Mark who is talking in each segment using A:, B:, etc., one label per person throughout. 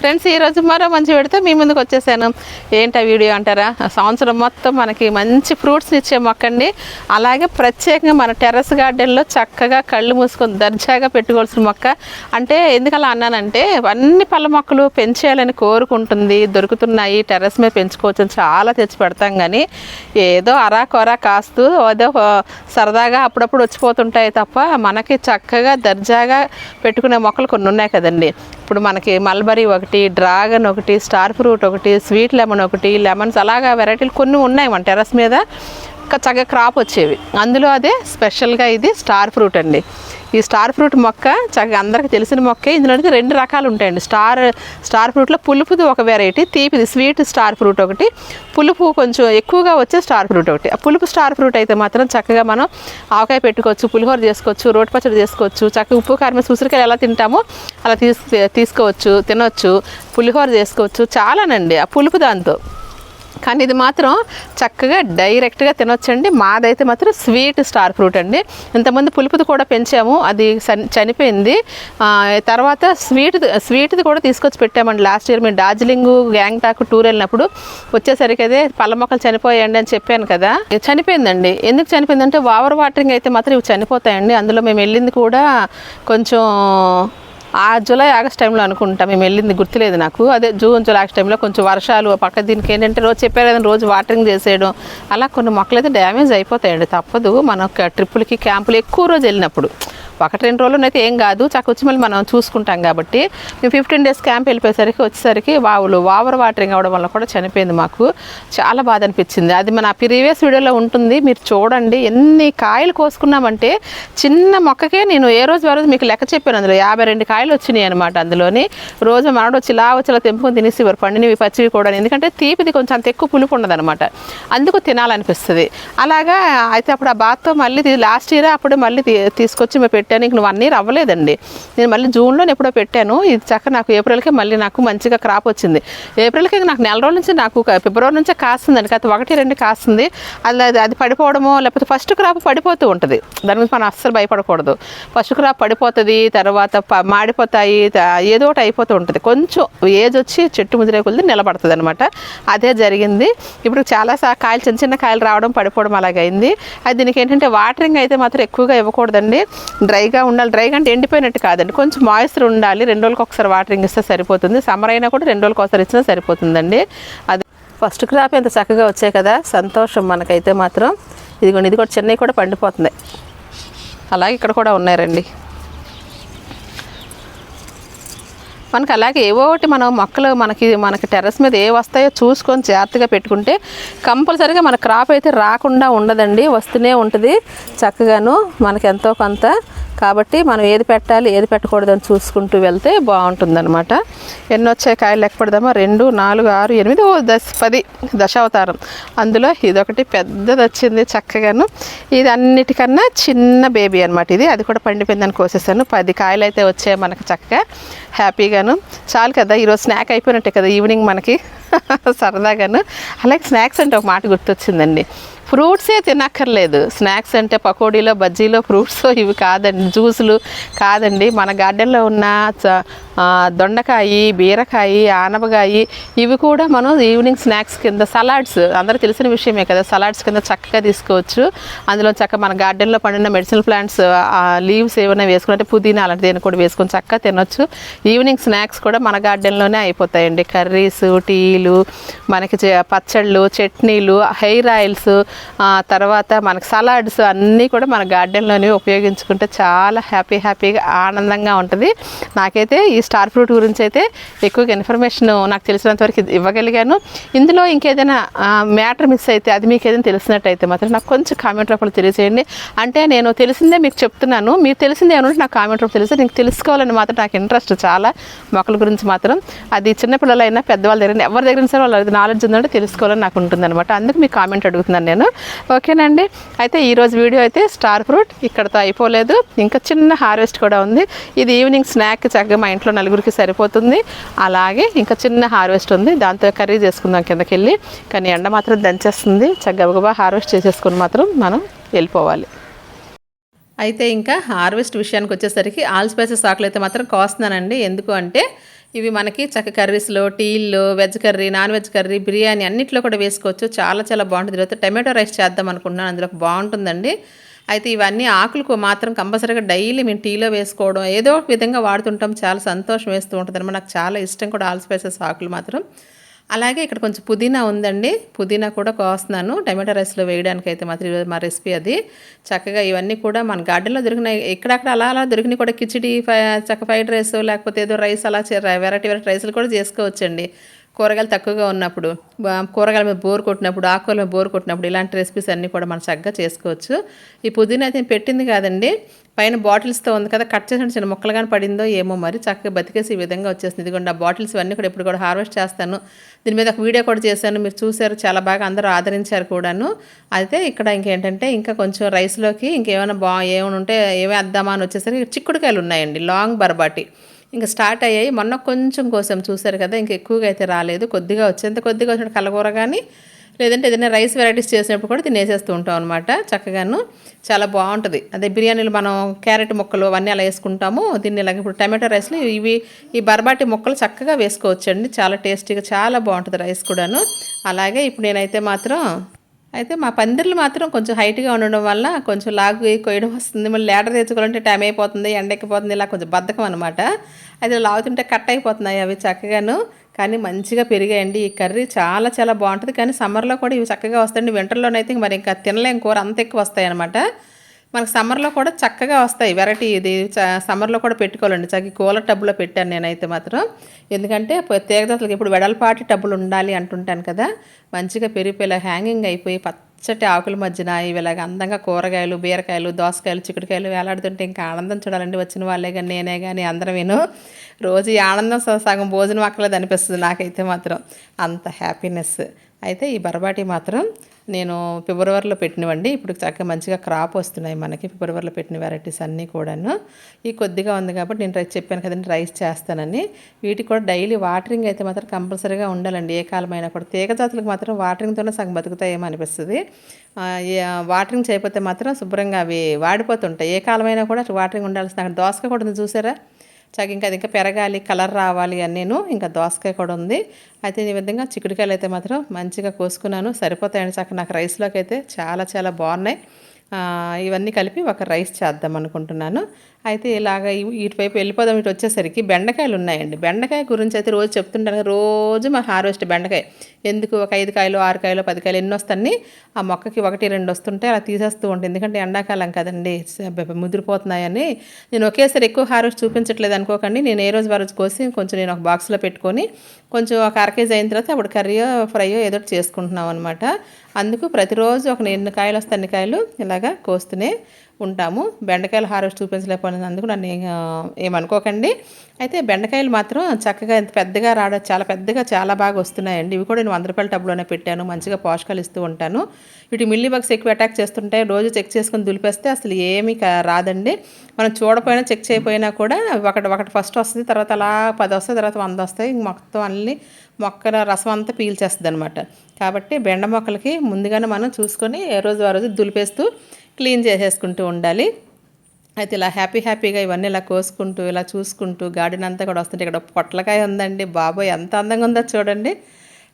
A: Friends ఈరోజు మరో మంచి పెడితే మీ ముందుకు వచ్చేసాను. ఏంటా వీడియో అంటారా? ఆ సంవత్సరం మొత్తం మనకి మంచి ఫ్రూట్స్ని ఇచ్చే మొక్క అండి. అలాగే ప్రత్యేకంగా మన టెర్రస్ గార్డెన్లో చక్కగా కళ్ళు మూసుకొని దర్జాగా పెట్టుకోవాల్సిన మొక్క. అంటే ఎందుకలా అన్నానంటే అన్ని పళ్ళ మొక్కలు పెంచేయాలని కోరుకుంటుంది. దొరుకుతున్నాయి టెర్రస్ మీద పెంచుకోవచ్చు అని చాలా తెచ్చి పెడతాం కానీ ఏదో అరా కొరా కాస్తూ ఏదో సరదాగా అప్పుడప్పుడు వచ్చిపోతుంటాయి తప్ప మనకి చక్కగా దర్జాగా పెట్టుకునే మొక్కలు కొన్ని ఉన్నాయి కదండి. ఇప్పుడు మనకి మల్బరీ ఒకటి ఒకటి డ్రాగన్ ఒకటి స్టార్ ఫ్రూట్ ఒకటి స్వీట్ లెమన్ ఒకటి లెమన్స్ అలాగా వెరైటీలు కొన్ని ఉన్నాయి మన టెర్రస్ మీద. చక్కగా క్రాప్ వచ్చేవి. అందులో అదే స్పెషల్గా ఇది స్టార్ ఫ్రూట్ అండి. ఈ స్టార్ ఫ్రూట్ మొక్క చక్కగా అందరికీ తెలిసిన మొక్కే. ఇందులో రెండు రకాలు ఉంటాయండి. స్టార్ స్టార్ ఫ్రూట్లో పులుపుది ఒక వెరైటీ తీపిది స్వీట్ స్టార్ ఫ్రూట్ ఒకటి. పులుపు కొంచెం ఎక్కువగా వచ్చే స్టార్ ఫ్రూట్ ఒకటి. ఆ పులుపు స్టార్ ఫ్రూట్ అయితే మాత్రం చక్కగా మనం ఆవకాయ పెట్టుకోవచ్చు పులిహోర చేసుకోవచ్చు రోటి పచ్చడి చేసుకోవచ్చు చక్కగా ఉప్పు కారం వేసి ఉసిరికాయలు ఎలా తింటామో అలా తీసు తీసుకోవచ్చు తినవచ్చు పులిహోర చేసుకోవచ్చు. చాలానండి ఆ పులుపు దాంతో. కానీ ఇది మాత్రం చక్కగా డైరెక్ట్గా తినొచ్చండి. మాదైతే మాత్రం స్వీట్ స్టార్ ఫ్రూట్ అండి. ఇంతమంది పులుపుది కూడా పెంచాము. అది చనిపోయింది. తర్వాత స్వీట్ స్వీట్ది కూడా తీసుకొచ్చి పెట్టామండి. లాస్ట్ ఇయర్ మేము డార్జిలింగ్ గ్యాంగ్టాక్ టూర్ వెళ్ళినప్పుడు వచ్చేసరికి అదే పళ్ళ మొక్కలు చనిపోయాయండి అని చెప్పాను కదా. చనిపోయిందండి. ఎందుకు చనిపోయిందంటే ఓవర్ వాటరింగ్ అయితే మాత్రం ఇవి చనిపోతాయండి. అందులో మేము వెళ్ళింది కూడా కొంచెం ఆ జూలై ఆగస్ట్ టైంలో అనుకుంటా మేము వెళ్ళింది గుర్తులేదు నాకు. అదే జూన్ జూలై ఆగస్ట్ టైంలో కొంచెం వర్షాలు పక్క దీనికి ఏంటంటే రోజు చెప్పారు కదా రోజు వాటరింగ్ చేసేయడం. అలా కొన్ని మొక్కలు అయితే డ్యామేజ్ అయిపోతాయండి తప్పదు. మన ట్రిప్పులకి క్యాంపులు ఎక్కువ రోజు వెళ్ళినప్పుడు. ఒకటి రెండు రోజులు అయితే ఏం కాదు. చక్క వచ్చి మళ్ళీ మనం చూసుకుంటాం కాబట్టి. మేము ఫిఫ్టీన్ డేస్ క్యాంప్ వెళ్ళిపోయేసరికి వచ్చేసరికి వావులు ఓవర్ వాటరింగ్ అవడం వల్ల కూడా చనిపోయింది మాకు. చాలా బాధ అనిపించింది. అది మన ప్రీవియస్ వీడియోలో ఉంటుంది. మీరు చూడండి. ఎన్ని కాయలు కోసుకున్నామంటే చిన్న మొక్కకే నేను ఏ రోజు ఆ రోజు మీకు లెక్క చెప్పాను. అందులో యాభై రెండు కాయలు వచ్చినాయి అనమాట అందులోని. రోజు మనడు వచ్చి ఇలా తెంపుకొని తినేసేవారు పండినవి పచ్చివి కూడా. ఎందుకంటే తీపిది కొంచెం అంత ఎక్కువ పులుపు ఉండదనమాట అందుకు తినాలనిపిస్తుంది. అలాగా అయితే అప్పుడు ఆ బాత్తో మళ్ళీ లాస్ట్ ఇయర్ అప్పుడు మళ్ళీ తీ- తీసుకొచ్చి మేము పెట్టాను. ఇంక వన్ ఇయర్ అవ్వలేదండి. నేను మళ్ళీ జూన్లో ఎప్పుడో పెట్టాను. ఇది చక్క నాకు ఏప్రిల్కి మళ్ళీ నాకు మంచిగా క్రాప్ వచ్చింది. ఏప్రిల్కి నాకు నెల రోజుల నుంచి నాకు ఫిబ్రవరి నుంచే కాస్తుందండి. కాకపోతే ఒకటి రెండు కాస్తుంది. అది అది- అది పడిపోవడమో లేకపోతే ఫస్ట్ క్రాప్ పడిపోతూ ఉంటుంది. దాని గురించి మనం అస్సలు భయపడకూడదు. ఫస్ట్ క్రాప్ పడిపోతుంది తర్వాత ప- మాడిపోతాయి ఏదో ఒకటి అయిపోతూ ఉంటుంది. కొంచెం ఏజ్ వచ్చి చెట్టు ముదిరే కొద్ది నిలబడుతుంది అనమాట అదే జరిగింది. ఇప్పుడు చాలా కాయలు చిన్న చిన్న కాయలు రావడం పడిపోవడం అలాగైంది. అది దీనికి ఏంటంటే వాటరింగ్ అయితే మాత్రం ఎక్కువగా ఇవ్వకూడదండి. డ్రై డ్రైగా ఉండాలి. డ్రైగా అంటే ఎండిపోయినట్టు కాదండి. కొంచెం మాయిశ్చర్ ఉండాలి. రెండు రోజులకు ఒకసారి వాటరింగ్ ఇస్తే సరిపోతుంది. సమ్మర్ అయినా కూడా రెండు రోజులకు ఒకసారి ఇచ్చినా సరిపోతుందండి. అది ఫస్ట్ క్రాప్ ఎంత చక్కగా వచ్చాయి కదా. సంతోషం మనకైతే మాత్రం. ఇదిగోండి ఇది కూడా చెన్నై కూడా పండిపోతుంది. అలాగే ఇక్కడ కూడా ఉన్నారండి మనకి అలాగే ఏవో ఒకటి మనం మొక్కలు మనకి మనకి టెర్రస్ మీద ఏ వస్తాయో చూసుకొని జాగ్రత్తగా పెట్టుకుంటే కంపల్సరీగా మన క్రాప్ అయితే రాకుండా ఉండదండి. వస్తూనే ఉంటుంది. చక్కగాను మనకి ఎంతో కొంత కాబట్టి మనం ఏది పెట్టాలి ఏది పెట్టకూడదు అని చూసుకుంటూ వెళ్తే బాగుంటుందన్నమాట. ఎన్ని వచ్చాయి కాయలు లెక్క పెడదామా రెండు నాలుగు ఆరు ఎనిమిది ఓ దశ పది దశావతారం. అందులో ఇదొకటి పెద్దది వచ్చింది చక్కగాను. ఇది అన్నిటికన్నా చిన్న బేబీ అనమాట ఇది. అది కూడా పండిపోయిందని కోసేసాను. పది కాయలు అయితే వచ్చాయి మనకి చక్కగా. హ్యాపీగాను. చాలు కదా ఈరోజు స్నాక్ అయిపోయినట్టే కదా ఈవినింగ్ మనకి. సరదాగాను. అలాగే స్నాక్స్ అంటే ఒక మాట గుర్తొచ్చిందండి. ఫ్రూట్సే తినక్కర్లేదు. స్నాక్స్ అంటే పకోడీలో బజ్జీలో ఫ్రూట్స్ ఇవి కాదండి. జ్యూసులు కాదండి. మన గార్డెన్లో ఉన్న చ- దొండకాయ బీరకాయ ఆనపకాయ ఇవి కూడా మనం ఈవినింగ్ స్నాక్స్ కింద సలాడ్స్ అందరూ తెలిసిన విషయమే కదా సలాడ్స్ కింద చక్కగా తీసుకోవచ్చు. అందులో చక్కగా మన గార్డెన్లో పండిన మెడిసిన్ ప్లాంట్స్ లీవ్స్ ఏమైనా వేసుకుంటే పుదీనా అలాంటి దేని కూడా వేసుకొని చక్కగా తినొచ్చు. ఈవినింగ్ స్నాక్స్ కూడా మన గార్డెన్లోనే అయిపోతాయండి. కర్రీస్ టీలు మనకి చే- పచ్చళ్ళు చట్నీలు హెయిర్ ఆయిల్స్ తర్వాత మనకి సలాడ్స్ అన్నీ కూడా మన గార్డెన్లోనే ఉపయోగించుకుంటే చాలా హ్యాపీ హ్యాపీగా ఆనందంగా ఉంటుంది. నాకైతే ఈ స్టార్ ఫ్రూట్ గురించి అయితే ఎక్కువగా ఇన్ఫర్మేషన్ నాకు తెలిసినంత వరకు ఇది ఇవ్వగలిగాను. ఇందులో ఇంకేదైనా మ్యాటర్ మిస్ అయితే అది మీకు ఏదైనా తెలిసినట్టయితే మాత్రం నాకు కొంచెం కామెంట్ రూపంలో తెలియజేయండి. అంటే నేను తెలిసిందే మీకు చెప్తున్నాను. మీకు తెలిసిందే ఏమంటే నాకు కామెంట్ రూపంలో తెలిస్తే నీకు తెలుసుకోవాలని మాత్రం నాకు ఇంట్రెస్ట్ చాలా మొక్కల గురించి మాత్రం. అది చిన్నపిల్లలైనా పెద్దవాళ్ళ దగ్గర ఎవరి దగ్గర సరే వాళ్ళ నాలెడ్జ్ ఉందంటే తెలుసుకోవాలని నాకు ఉంటుందన్నమాట. అందుకు మీకు కామెంట్ అడుగుతున్నాను నేను. ఓకేనండి. అయితే ఈరోజు వీడియో అయితే స్టార్ ఫ్రూట్ ఇక్కడతో అయిపోలేదు. ఇంకా చిన్న హార్వెస్ట్ కూడా ఉంది. ఇది ఈవినింగ్ స్నాక్ చక్కగా మా ఇంట్లో నలుగురికి సరిపోతుంది. అలాగే ఇంకా చిన్న హార్వెస్ట్ ఉంది. దాంతో కర్రీ చేసుకుందాం కిందకి వెళ్ళి కానీ ఎండ మాత్రం దంచేస్తుంది. చక్కగా హార్వెస్ట్ చేసేసుకుని మాత్రం మనం వెళ్ళిపోవాలి. అయితే ఇంకా హార్వెస్ట్ విషయానికి వచ్చేసరికి ఆల్ స్పైసెస్ ఆకులు అయితే మాత్రం కోస్తున్నానండి. ఎందుకు అంటే ఇవి మనకి చక్క కర్రీస్లో టీల్లో veg curry non veg curry biryani అన్నిట్లో కూడా వేసుకోవచ్చు. చాలా చాలా బాగుంటుంది. తర్వాత టమాటో రైస్ చేద్దాం అనుకుంటున్నాను. అందులో బాగుంటుందండి. అయితే ఇవన్నీ ఆకులకు మాత్రం కంపల్సరీగా డైలీ మేము టీలో వేసుకోవడం ఏదో ఒక విధంగా వాడుతుంటాం. చాలా సంతోషం వేస్తూ ఉంటుంది నాకు చాలా ఇష్టం కూడా ఆల్ స్పైసెస్ ఆకులు మాత్రం. అలాగే ఇక్కడ కొంచెం పుదీనా ఉందండి. పుదీనా కూడా కోస్తున్నాను. టమాటో రైస్లో వేయడానికి అయితే మాత్రం ఈరోజు మా రెసిపీ అది. చక్కగా ఇవన్నీ కూడా మన గార్డెన్లో దొరికినాయి ఎక్కడక్కడ అలా అలా దొరికినాయి కూడా కిచిడి ఫై చక్క ఫ్రైడ్ రైస్ లేకపోతే ఏదో రైస్ అలా వెరైటీ వెరైటీ రైస్లు కూడా చేసుకోవచ్చండి. కూరగాయలు తక్కువగా ఉన్నప్పుడు కూరగాయల మీద బోర్ కొట్టినప్పుడు ఆకుకూరల మీద బోర్ కొట్టినప్పుడు ఇలాంటి రెసిపీస్ అన్నీ కూడా మనం చక్కగా చేసుకోవచ్చు. ఈ పుదీనా అయితే పెట్టింది కాదండి. పైన బాటిల్స్తో ఉంది కదా కట్ చేసిన చిన్న ముక్కలు కానీ పడిందో ఏమో మరి చక్కగా బతికేసి ఈ విధంగా వచ్చేసింది. ఇదిగోండి ఆ బాటిల్స్ ఇవన్నీ కూడా ఇప్పుడు కూడా హార్వెస్ట్ చేస్తాను. దీని మీద ఒక వీడియో కూడా చేశాను. మీరు చూశారు చాలా బాగా అందరూ ఆదరించారు కూడాను. అయితే ఇక్కడ ఇంకేంటంటే ఇంకా కొంచెం రైస్లోకి ఇంకేమైనా బా ఏమైనా ఉంటే ఏమి అద్దామా అని వచ్చేసరికి చిక్కుడుకాయలు ఉన్నాయండి లాంగ్ బర్బాటి. ఇంకా స్టార్ట్ అయ్యాయి. మొన్న కొంచెం కోసం చూశారు కదా ఇంకా ఎక్కువగా అయితే రాలేదు. కొద్దిగా వచ్చేంత కొద్దిగా వచ్చిన కలగూర కానీ లేదంటే ఏదైనా రైస్ వెరైటీస్ చేసినప్పుడు కూడా తినేసేస్తూ ఉంటాం అనమాట చక్కగాను చాలా బాగుంటుంది. అదే బిర్యానీలు మనం క్యారెట్ ముక్కలు అవన్నీ అలా వేసుకుంటాము దీన్ని ఇలాగ ఇప్పుడు టమాటో రైస్లు ఇవి ఈ బర్బాటి ముక్కలు చక్కగా వేసుకోవచ్చండి. చాలా టేస్టీగా చాలా బాగుంటుంది రైస్ కూడాను. అలాగే ఇప్పుడు నేనైతే మాత్రం అయితే మా పందిర్లు మాత్రం కొంచెం హైట్గా ఉండడం వల్ల కొంచెం లాగు కొయ్యడం వస్తుంది. మళ్ళీ లేటర్ తెచ్చుకోవాలంటే టైం అయిపోతుంది ఎండెక్కిపోతుంది ఇలా కొంచెం బద్ధకం అనమాట అయితే లాగుతుంటే కట్ అయిపోతున్నాయి అవి చక్కగాను. కానీ మంచిగా పెరిగాయండి. ఈ కర్రీ చాలా చాలా బాగుంటుంది. కానీ సమ్మర్లో కూడా ఇవి చక్కగా వస్తాయండి. వింటర్లోనైతే మరి ఇంకా తినలేం. కూర అంత ఎక్కువ వస్తాయి అనమాట మనకు సమ్మర్లో కూడా చక్కగా వస్తాయి. వెరైటీ ఇది చ- సమ్మర్లో కూడా పెట్టుకోవాలండి. చక్కగా కూలర్ టబ్బులో పెట్టాను నేనైతే మాత్రం. ఎందుకంటే ప- తీగదతలకు ఇప్పుడు వెడల్పాటి టబ్బులు ఉండాలి అంటుంటాను కదా. మంచిగా పెరిగిపోయేలా హ్యాంగింగ్ అయిపోయి పచ్చటి ఆకుల మధ్యన ఇవి ఇలాగ అందంగా కూరగాయలు బీరకాయలు దోసకాయలు చిక్కుడుకాయలు వేలాడుతుంటే ఇంకా ఆనందం చూడాలండి వచ్చిన వాళ్ళే కానీ నేనే కానీ అందరమేను రోజు ఈ ఆనందం సగం భోజనం అక్కలేదు అనిపిస్తుంది నాకైతే మాత్రం. అంత హ్యాపీనెస్. అయితే ఈ బరబాటి మాత్రం నేను ఫిబ్రవరిలో పెట్టినవండి. ఇప్పుడు చక్కగా మంచిగా క్రాప్ వస్తున్నాయి మనకి. ఫిబ్రవరిలో పెట్టిన వెరైటీస్ అన్నీ కూడాను. ఈ కొద్దిగా ఉంది కాబట్టి నేను రైస్ చెప్పాను కదండి రైస్ చేస్తానని. వీటికి కూడా డైలీ వాటరింగ్ అయితే మాత్రం కంపల్సరీగా ఉండాలండి. ఏ కాలమైనా కూడా తీగ జాతులకు మాత్రం వాటరింగ్తోనే సగం బతుకుతాయేమో అనిపిస్తుంది. వాటరింగ్ చేయకపోతే మాత్రం శుభ్రంగా అవి వాడిపోతుంటాయి. ఏ కాలమైనా కూడా వాటరింగ్ ఉండాల్సిన అక్కడ దోసకాయ కూడా చూసారా? చక్కగా ఇంకా అది ఇంకా పెరగాలి కలర్ రావాలి అని నేను ఇంకా దోసకాయ కూడా ఉంది. అయితే ఈ విధంగా చిక్కుడుకాయలు అయితే మాత్రం మంచిగా కోసుకున్నాను. సరిపోతాయండి చక్కగా. నాకు రైస్లోకి అయితే చాలా చాలా బాగున్నాయి. ఇవన్నీ కలిపి ఒక రైస్ చేద్దాం అనుకుంటున్నాను. అయితే ఇలాగ ఇటువైపు వెళ్ళిపోదాం ఇటు వచ్చేసరికి బెండకాయలు ఉన్నాయండి. బెండకాయ గురించి అయితే రోజు చెప్తుంటాను రోజు మా హార్వెస్ట్ బెండకాయ. ఎందుకు ఒక ఐదు కాయలు ఆరు కాయలు పది కాయలు ఎన్ని వస్తాయి ఆ మొక్కకి ఒకటి రెండు వస్తుంటే అలా తీసేస్తూ ఉంటాయి ఎందుకంటే ఎండాకాలం కదండి ముదిరిపోతున్నాయని. నేను ఒకేసారి ఎక్కువ హార్వెస్ట్ చూపించట్లేదు అనుకోకండి. నేను ఏ రోజు ఆ రోజు కోసి కొంచెం నేను ఒక బాక్స్లో పెట్టుకొని కొంచెం ఒక అర కేజీ అయిన తర్వాత అప్పుడు కర్రీయో ఫ్రైయో ఏదో ఒకటి చేసుకుంటున్నాం అనమాట అందుకు ప్రతిరోజు ఒక ఎన్ని కాయలు వస్తే అన్ని కాయలు ఇలాగా కోస్తూనే ఉంటాము. బెండకాయలు హార్వెస్ట్ చూపించలేకపోయినందుకు నన్ను ఏమనుకోకండి. అయితే బెండకాయలు మాత్రం చక్కగా ఎంత పెద్దగా రావడం చాలా పెద్దగా చాలా బాగా వస్తున్నాయండి. ఇవి కూడా నేను వంద రూపాయల టబ్లోనే పెట్టాను. మంచిగా పోషకాలు ఇస్తూ ఉంటాను. వీటి మిల్లీ బగ్స్ ఎక్కువ అటాక్ చేస్తుంటే రోజు చెక్ చేసుకొని దులిపేస్తే అసలు ఏమీ కా- రాదండి. మనం చూడపోయినా చెక్ చేయకపోయినా కూడా ఒకటి ఒకటి ఫస్ట్ వస్తుంది తర్వాత అలా పది వస్తాయి తర్వాత వంద వస్తాయి. మొత్తం అన్ని మొక్కల రసం అంతా పీల్చేస్తుంది అనమాట కాబట్టి బెండ మొక్కలకి ముందుగానే మనం చూసుకొని ఏ రోజు ఆ రోజు దులిపేస్తూ క్లీన్ చేసేసుకుంటూ ఉండాలి. అయితే ఇలా హ్యాపీ హ్యాపీగా ఇవన్నీ ఇలా కోసుకుంటూ ఇలా చూసుకుంటూ గార్డెన్ అంతా కూడా వస్తుంటే ఇక్కడ పొట్లకాయ ఉందండి. బాబోయ్ ఎంత అందంగా ఉందో చూడండి.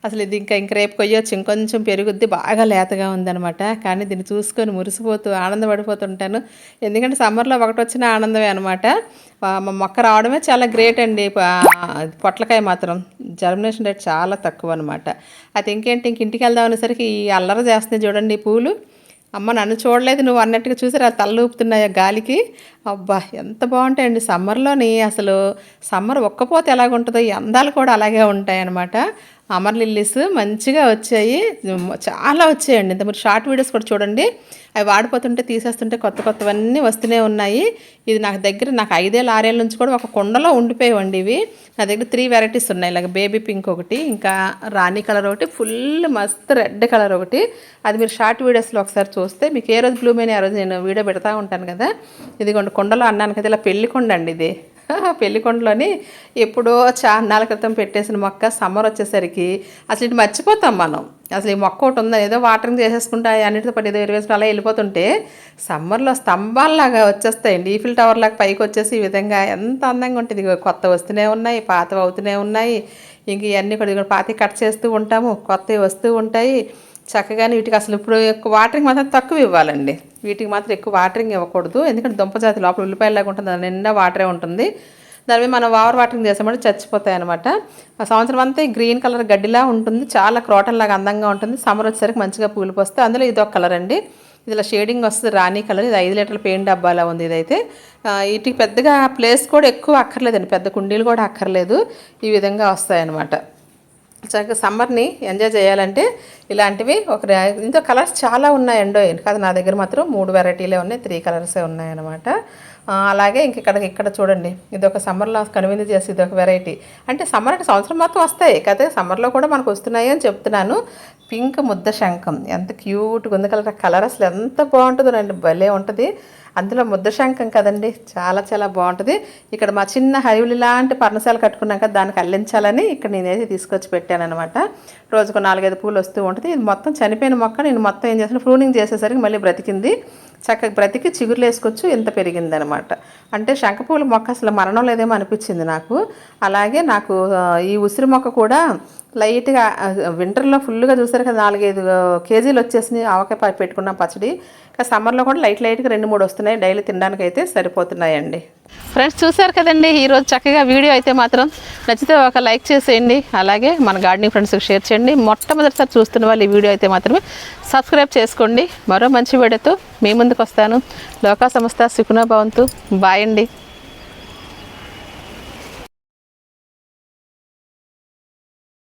A: అసలు ఇది ఇంకా ఇంక రేపు కొయ్యొచ్చు ఇంకొంచెం పెరుగుద్ది బాగా లేతగా ఉందనమాట కానీ దీన్ని చూసుకొని మురిసిపోతూ ఆనందపడిపోతుంటాను. ఎందుకంటే సమ్మర్లో ఒకటి వచ్చిన ఆనందమే అనమాట మొక్క రావడమే చాలా గ్రేట్ అండి. పొట్లకాయ మాత్రం జర్మినేషన్ రేట్ చాలా తక్కువ అనమాట అయితే ఇంకేంటి ఇంక ఇంటికి వెళ్దాం అనేసరికి ఈ అల్లరి చేస్తుంది చూడండి పూలు. అమ్మ నన్ను చూడలేదు నువ్వు అన్నట్టుగా చూసారు ఆ తల్లు ఆ గాలికి. అబ్బా ఎంత బాగుంటాయండి. సమ్మర్లోని అసలు సమ్మర్ ఒక్కపోతే ఎలాగుంటుందో ఈ అందాలు కూడా అలాగే ఉంటాయన్నమాట. అమర్ లిల్లీస్ మంచిగా వచ్చాయి. చాలా వచ్చాయండి. ఇంత మీరు షార్ట్ వీడియోస్ కూడా చూడండి. అవి వాడిపోతుంటే తీసేస్తుంటే కొత్త కొత్తవన్నీ వస్తూనే ఉన్నాయి. ఇది నాకు దగ్గర నాకు ఐదేళ్ళు ఆరేళ్ళ నుంచి కూడా ఒక కుండలో ఉండిపోయేవండి ఇవి. నా దగ్గర త్రీ వెరైటీస్ ఉన్నాయి. ఇలాగ బేబీ పింక్ ఒకటి ఇంకా రాణి కలర్ ఒకటి ఫుల్ మస్త్ రెడ్ కలర్ ఒకటి. అది మీరు షార్ట్ వీడియోస్లో ఒకసారి చూస్తే మీకు ఏ రోజు బ్లూమేని ఆ రోజు నేను వీడియో పెడతా ఉంటాను కదా. ఇదిగోండి కుండలో అన్నాను కదా ఇలా పెళ్ళి కొండ అండి ఇది. పెళ్ళికొండలోని ఎప్పుడో చాన్నాళ్ళ క్రితం పెట్టేసిన మొక్క సమ్మర్ వచ్చేసరికి అసలు ఇటు మర్చిపోతాం మనం. అసలు ఈ మొక్క ఒకటి ఉందని ఏదో వాటరింగ్ చేసేసుకుంటా అన్నిటితో పాటు ఏదో ఇరవేసుకుని అలా వెళ్ళిపోతుంటే సమ్మర్లో స్తంభాల్లాగా వచ్చేస్తాయండి. ఈఫిల్ టవర్ లాగా పైకి వచ్చేసి ఈ విధంగా ఎంత అందంగా ఉంటుంది. కొత్త వస్తూనే ఉన్నాయి పాతవి అవుతూనే ఉన్నాయి. ఇంక ఇవన్నీ కూడా పాతి కట్ చేస్తూ ఉంటాము కొత్తవి వస్తూ ఉంటాయి. చక్కగానే వీటికి అసలు ఇప్పుడు ఎక్కువ వాటరింగ్ మాత్రం తక్కువ ఇవ్వాలండి. వీటికి మాత్రం ఎక్కువ వాటరింగ్ ఇవ్వకూడదు. ఎందుకంటే దుంపజాతి లోపల ఉల్లిపాయలాగా ఉంటుంది. దాని నిండా వాటరే ఉంటుంది. దాని మీద మనం ఓవర్ వాటరింగ్ చేసామంటే చచ్చిపోతాయి అనమాట ఆ సంవత్సరం అంతా గ్రీన్ కలర్ గడ్డిలా ఉంటుంది. చాలా క్రోటన్ లాగా అందంగా ఉంటుంది. సమ్మర్ వచ్చేసరికి మంచిగా పూలు పోస్తే అందులో ఇది ఒక కలర్ అండి. ఇదిలా షేడింగ్ వస్తుంది రాణి కలర్. ఇది ఐదు లీటర్ల పెయింట్ డబ్బాలా ఉంది ఇదైతే. వీటికి పెద్దగా ప్లేస్ కూడా ఎక్కువ అక్కర్లేదండి. పెద్ద కుండీలు కూడా అక్కర్లేదు. ఈ విధంగా వస్తాయన్నమాట. చక్కగా సమ్మర్ని ఎంజాయ్ చేయాలంటే ఇలాంటివి ఒక ఇంత కలర్స్ చాలా ఉన్నాయండో కాదు నా దగ్గర మాత్రం మూడు వెరైటీలే ఉన్నాయి త్రీ కలర్సే ఉన్నాయన్నమాట. అలాగే ఇంక ఇక్కడ ఇక్కడ చూడండి ఇది ఒక సమ్మర్లో కనువిందు చేసి ఇది ఒక వెరైటీ. అంటే సమ్మర్ అంటే సంవత్సరం మొత్తం వస్తాయి కదా సమ్మర్లో కూడా మనకు వస్తున్నాయి అని చెప్తున్నాను. పింక్ ముద్ద శంఖం ఎంత క్యూట్గా ఉంది కలర్ కలర్ అసలు ఎంత బాగుంటుందో అండి భలే ఉంటుంది. అందులో ముద్ద శంఖం కదండి చాలా చాలా బాగుంటుంది. ఇక్కడ మా చిన్న హైవులి ఇలాంటి పర్ణశాల కట్టుకున్నాక దానికి అల్లించాలని ఇక్కడ నేనైతే తీసుకొచ్చి పెట్టాను అనమాట రోజుకు నాలుగైదు పూలు వస్తూ ఉంటుంది. ఇది మొత్తం చనిపోయిన మొక్క నేను మొత్తం ఏం చేసిన ప్రూనింగ్ చేసేసరికి మళ్ళీ బ్రతికింది. చక్కగా బ్రతికి చిగురులు వేసుకొచ్చు ఇంత పెరిగిందనమాట. అంటే శంఖపూల మొక్క అసలు మరణం లేదేమో అనిపించింది నాకు. అలాగే నాకు ఈ ఉసిరి మొక్క కూడా లైట్గా వింటర్లో ఫుల్గా చూసారు కదా నాలుగైదు కేజీలు వచ్చేసినాయి. ఆవకాయ పెట్టుకున్న పెట్టుకున్నాం పచ్చడి. ఇంకా సమ్మర్లో కూడా లైట్ లైట్గా రెండు మూడు వస్తున్నాయి. డైలీ తినడానికి అయితే సరిపోతున్నాయండి. ఫ్రెండ్స్ చూసారు కదండి ఈరోజు చక్కగా వీడియో అయితే మాత్రం నచ్చితే ఒక లైక్ చేసేయండి అలాగే మన గార్డెనింగ్ ఫ్రెండ్స్కి షేర్ చేయండి. మొట్టమొదటిసారి చూస్తున్న వాళ్ళు ఈ వీడియో అయితే మాత్రమే సబ్స్క్రైబ్ చేసుకోండి. మరో మంచి వీడియోతో మీ ముందుకు వస్తాను. లోకా సంస్థ సుఖనా భవంతు. బాయ్ అండి.